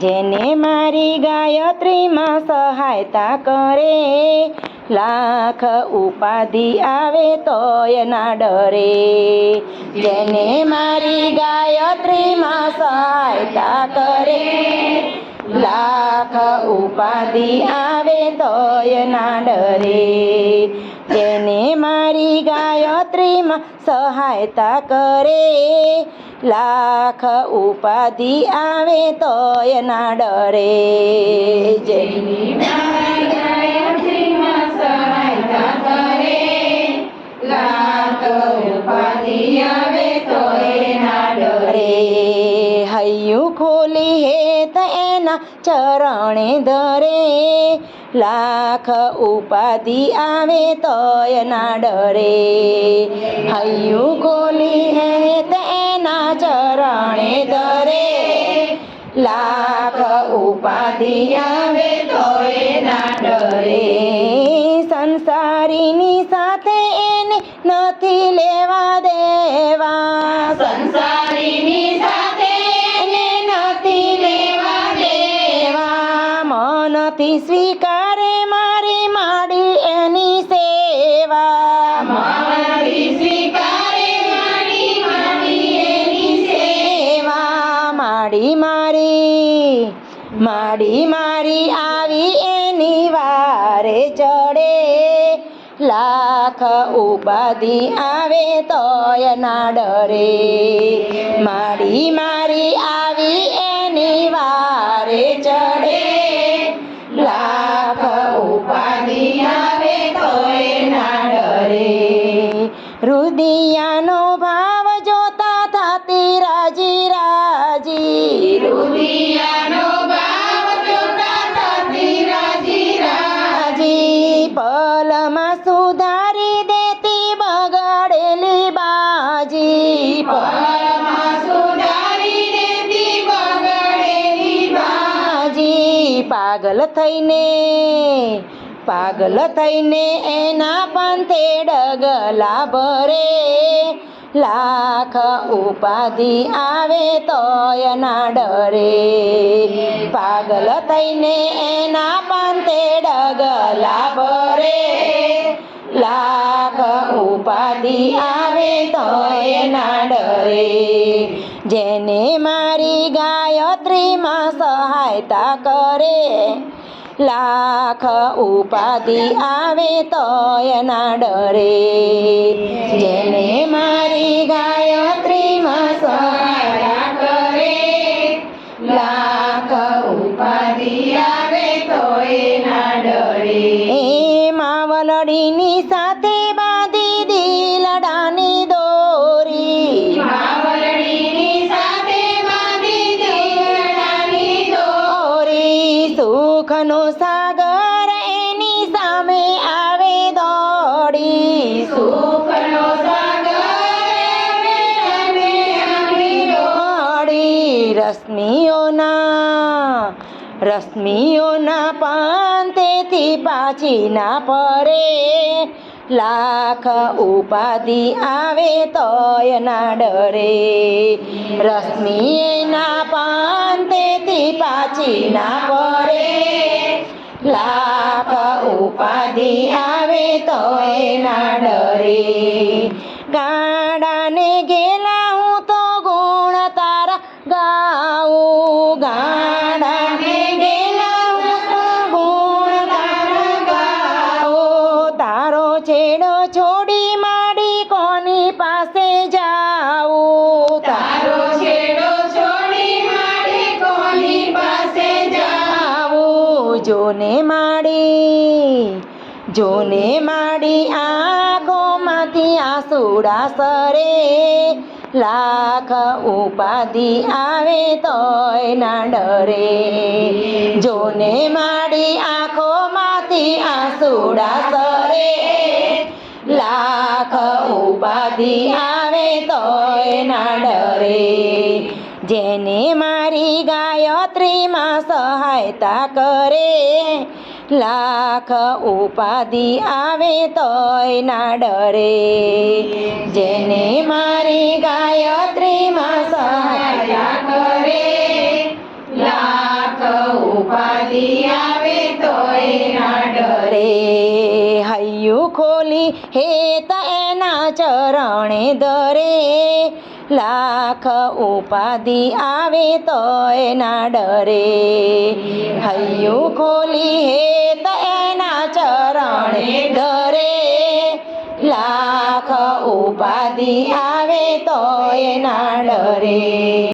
જેને મારી ગાયત્રીમાં સહાયતા કરે, લાખ ઉપાધિ આવે તોય ના ડરે. જેને મારી ગાયત્રીમાં સહાયતા કરે, લાખ ઉપાધિ આવે તોય ના ડરે. જેને મારી ગાયત્રીમાં સહાયતા કરે. લાખ ઉપાધિ આવે તોય ના ડરે. હૈયું ખોલી હેત એના ચરણે ધરે લાખ ઉપાધિ આવે તોય ના ડરે હૈયું ખોલી હે તેના ચરણે દરે. લાખ ઉપાધિ આવે માડી મારી આવી એની વારે ચડે. લાખ ઉપાધિ આવે તોય ના ડરે. માડી મારી પાગલ થઈને પાગલ થઈને એના પંથે ડગલા ભરે. લાખ ઉપાધિ આવે તોય ના ડરે. પાગલ થઈને એના પંથે ડગલા ભરે. લાખ ઉપાધિ આવે તોય ના ડરે. જેને મારી ગાયત્રીમાં સહાયતા કરે, લાખ ઉપાધિ આવે તોય ના ડરે. જેને મારી ગાયત્રીમાં સહાયતા કરે, લાખ ઉપાધિ આવે તોય ના ડરે. એ માવલડીની સાથે સુખનો સાગર એની સામે આવે દોડી. સુખનો દોડી. રશ્મિઓના રશ્મિઓના પાંતેથી પાછી ના પરે લાખ ઉપાધિ આવે તોય ના ડરે. રશ્મિ એના પાંતેથી પાછી ના પડે. લાભ ઉપાધિ આવે તો એના ડરે. ગાડાને ગેલા હું તો ગુણ તારા ગાઉં. ગાડાને ગેલા હું તો ગુણ તારા ગાઉં. તારો છેડો છોડી જોને માડી જોને માડી આંખોમાંથી આંસુડા સરે. લાખ ઉપાધિ આવે તોય ના ડરે. જોને માડી આંખોમાંથી આંસુડા સરે. લાખ ઉપાધિ આવે તોય ના ડરે. જેને મારી ગણતરીમાં સહાયતા કરે. લાખ ઉપાધિ આવે તોય ના ડરે. જેને મારી ગાયત્રીમાં સહાયતા કરે, લાખ ઉપાધિ આવે તોય ના ડરે. હૈયું ખોલી હે તેના ચરણે દરે લાખ ઉપાધિ આવે તો એના ડરે. હૈયું ખોલી હે તો એના ચરણે ધરે. લાખ ઉપાધિ આવે તો એના ડરે.